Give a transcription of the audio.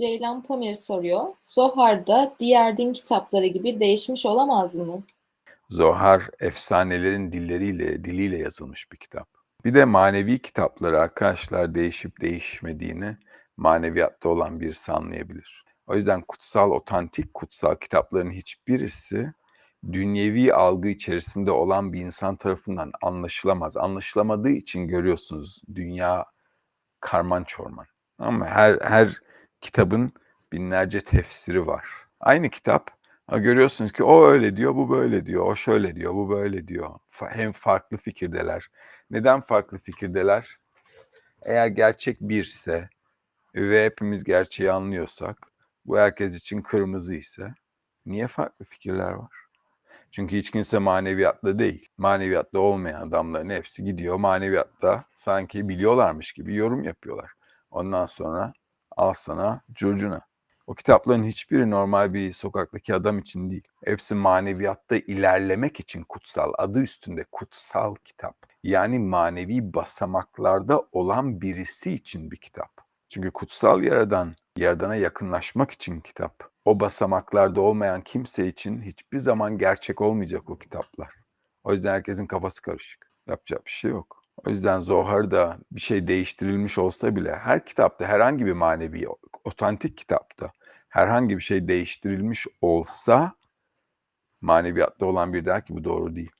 Ceylan Pamir soruyor. Zohar'da diğer din kitapları gibi değişmiş olamaz mı? Zohar efsanelerin dilleriyle, diliyle yazılmış bir kitap. Bir de manevi kitapları arkadaşlar değişip değişmediğini maneviyatta olan birisi anlayabilir. O yüzden kutsal, otantik kutsal kitapların hiçbirisi dünyevi algı içerisinde olan bir insan tarafından anlaşılamaz. Anlaşılamadığı için görüyorsunuz dünya karman çorman. Ama her her kitabın binlerce tefsiri var. Aynı kitap görüyorsunuz ki o öyle diyor, bu böyle diyor, o şöyle diyor, bu böyle diyor. Hem farklı fikirdeler. Neden farklı fikirdeler? Eğer gerçek birse ve hepimiz gerçeği anlıyorsak, bu herkes için kırmızı ise niye farklı fikirler var? Çünkü hiç kimse maneviyatlı değil. Maneviyatlı olmayan adamların hepsi gidiyor maneviyatta sanki biliyorlarmış gibi yorum yapıyorlar. Ondan sonra al sana curcuna. O kitapların hiçbiri normal bir sokaktaki adam için değil. Hepsi maneviyatta ilerlemek için kutsal. Adı üstünde kutsal kitap. Yani manevi basamaklarda olan birisi için bir kitap. Çünkü kutsal yaradan, yaradana yakınlaşmak için kitap. O basamaklarda olmayan kimse için hiçbir zaman gerçek olmayacak o kitaplar. O yüzden herkesin kafası karışık. Yapacak bir şey yok. O yüzden Zohar'da bir şey değiştirilmiş olsa bile her kitapta herhangi bir manevi, otantik kitapta herhangi bir şey değiştirilmiş olsa maneviyatta olan bir der ki bu doğru değil.